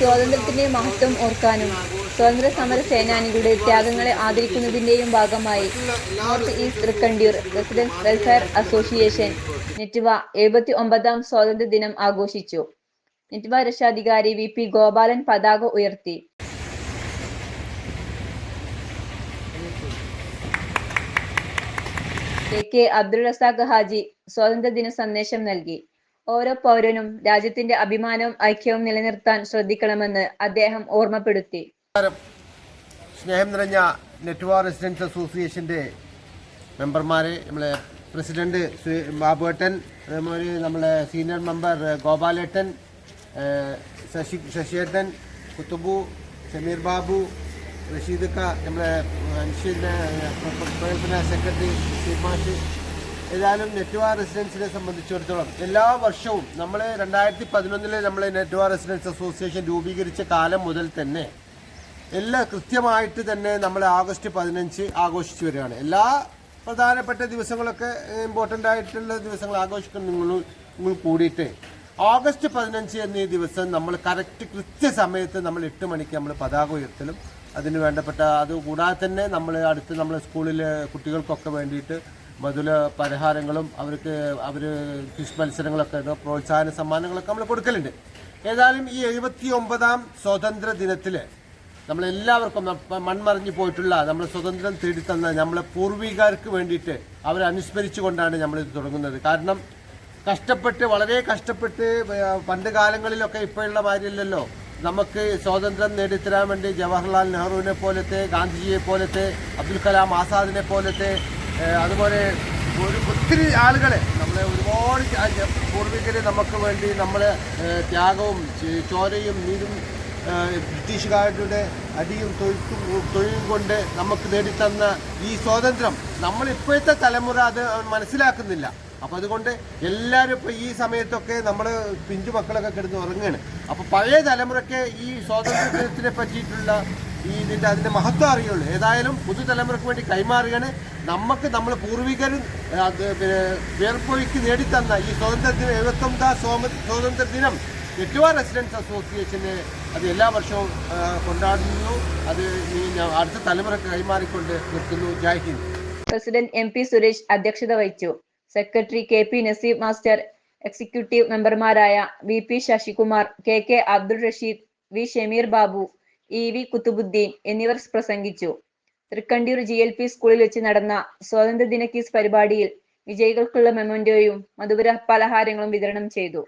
സ്വാതന്ത്ര്യത്തിന്റെ മഹത്വം ഓർക്കാനും സ്വാതന്ത്ര്യ സമര സേനാനികളുടെ ത്യാഗങ്ങളെ ആദരിക്കുന്നതിന്റെയും ഭാഗമായി north east Thrikkandiyur residents welfare association നെറ്റ്വ എഴുപത്തി ഒമ്പതാം സ്വാതന്ത്ര്യ ദിനം ആഘോഷിച്ചു. നെറ്റ്വ രക്ഷാധികാരി വി പി ഗോപാലൻ പതാക ഉയർത്തി. കെ കെ അബ്ദുൾ റസാഖ് ഹാജി സ്വാതന്ത്ര്യ ദിന സന്ദേശം നൽകി. ഓരോ പൗരനും രാജ്യത്തിന്റെ അഭിമാനവും ഐക്യവും നിലനിർത്താൻ ശ്രദ്ധിക്കണമെന്ന് അദ്ദേഹം ഓർമ്മപ്പെടുത്തി സ്നേഹം നിറഞ്ഞ നെറ്റ്വാർ റെസിഡൻസ് അസോസിയേഷന്റെ മെമ്പർമാരെ നമ്മളെ പ്രസിഡന്റ് ബാബുവേട്ടൻ അതേപോലെ നമ്മളെ സീനിയർ മെമ്പർ ഗോപാലേട്ടൻ ശശി ശശിയേട്ടൻ കുത്തുബു സമീർ ബാബു റഷീദക്ക നമ്മളെ പ്രവർത്തന സെക്രട്ടറി മാഷ് ഏതായാലും നെറ്റ്വ റെസിഡൻസിനെ സംബന്ധിച്ചിടത്തോളം എല്ലാ വർഷവും നമ്മൾ രണ്ടായിരത്തി പതിനൊന്നിലെ നമ്മൾ നെറ്റ്വാർ റെസിഡൻസ് അസോസിയേഷൻ രൂപീകരിച്ച കാലം മുതൽ തന്നെ എല്ലാ കൃത്യമായിട്ട് തന്നെ നമ്മൾ ആഗസ്റ്റ് പതിനഞ്ച് ആഘോഷിച്ചു വരികയാണ്. എല്ലാ പ്രധാനപ്പെട്ട ദിവസങ്ങളൊക്കെ ഇമ്പോർട്ടന്റ് ആയിട്ടുള്ള ദിവസങ്ങൾ ആഘോഷിക്കുന്ന കൂടിയിട്ട് ഓഗസ്റ്റ് പതിനഞ്ച് എന്നീ ദിവസം നമ്മൾ കറക്റ്റ് കൃത്യസമയത്ത് നമ്മൾ എട്ട് മണിക്ക് നമ്മൾ പതാക ഉയർത്തലും. അതിന് വേണ്ടപ്പെട്ട അത് കൂടാതെ തന്നെ നമ്മൾ അടുത്ത് നമ്മൾ സ്കൂളിലെ കുട്ടികൾക്കൊക്കെ വേണ്ടിയിട്ട് മധുര പരിഹാരങ്ങളും അവർക്ക് അവർ ക്വിസ് മത്സരങ്ങളൊക്കെ പ്രോത്സാഹന സമ്മാനങ്ങളൊക്കെ നമ്മൾ കൊടുക്കലുണ്ട്. ഏതായാലും ഈ എഴുപത്തി ഒമ്പതാം സ്വാതന്ത്ര്യ ദിനത്തിൽ നമ്മളെല്ലാവർക്കും മൺമറിഞ്ഞു പോയിട്ടുള്ള നമ്മൾ സ്വതന്ത്രം തേടിത്തന്ന നമ്മളെ പൂർവികർക്ക് വേണ്ടിയിട്ട് അവരെ അനുസ്മരിച്ചുകൊണ്ടാണ് നമ്മളിത് തുടങ്ങുന്നത്. കാരണം കഷ്ടപ്പെട്ട് വളരെ കഷ്ടപ്പെട്ട് പണ്ട് കാലങ്ങളിലൊക്കെ ഇപ്പോഴുള്ള മാതിരിയല്ലല്ലോ. നമുക്ക് സ്വാതന്ത്ര്യം നേടിത്തരാൻ വേണ്ടി ജവഹർലാൽ നെഹ്റുവിനെ പോലത്തെ ഗാന്ധിജിയെ പോലത്തെ അബ്ദുൽ കലാം ആസാദിനെ പോലത്തെ അതുപോലെ ഒരു ഒത്തിരി ആളുകളെ നമ്മളെ ഒരുപാട് പൂർവികർ നമുക്ക് വേണ്ടി നമ്മളെ ത്യാഗവും ചോരയും നീരും ബ്രിട്ടീഷുകാരുടെ അടിയും തൊഴുത്തും തൊഴിലും കൊണ്ട് നമുക്ക് നേടിത്തന്ന ഈ സ്വാതന്ത്ര്യം നമ്മൾ ഇപ്പോഴത്തെ തലമുറ അത് മനസ്സിലാക്കുന്നില്ല. അപ്പം അതുകൊണ്ട് എല്ലാവരും ഇപ്പോൾ ഈ സമയത്തൊക്കെ നമ്മൾ പിഞ്ചു മക്കളൊക്കെ കിടന്ന് ഉറങ്ങുകയാണ് അപ്പോൾ പഴയ തലമുറയ്ക്ക് ഈ സ്വാതന്ത്ര്യ ദിനത്തിനെ പറ്റിയിട്ടുള്ള ഈ ഇതിന്റെ അതിന്റെ മഹത്വം അറിയുള്ളൂ. ഏതായാലും പുതുതലമുറയ്ക്ക് വേണ്ടി കൈമാറുകയാണ്. നമുക്ക് നമ്മൾ പൂർവികരും പിന്നെ വേർപ്പൊഴിക്ക് നേടിത്തന്ന ഈ സ്വാതന്ത്ര്യ ദിനം എഴുപത്തൊമ്പതാം സ്വാമ- സ്വാതന്ത്ര്യ ദിനം നെറ്റ്വ റെസിഡൻസ് അസോസിയേഷന് അത് എല്ലാ വർഷവും കൊണ്ടാടുന്നു. അത് ഈ അടുത്ത തലമുറയ്ക്ക് കൈമാറിക്കൊണ്ട് നിർത്തുന്നു. Jai Hind. President M P Suresh അധ്യക്ഷത വഹിച്ചു. Secretary K P Naseeb master executive മെമ്പർമാരായ V P Sasikumar K K Abdul Rasheed V Shameer Babu. E V Kuthubuddin എന്നിവർ പ്രസംഗിച്ചു. തൃക്കണ്ടിയൂർ ജി എൽ പി സ്കൂളിൽ വെച്ച് നടന്ന സ്വാതന്ത്ര്യദിന ക്വിസ് പരിപാടിയിൽ വിജയികൾക്കുള്ള മെമന്റോയും മധുര പലഹാരങ്ങളും വിതരണം ചെയ്തു.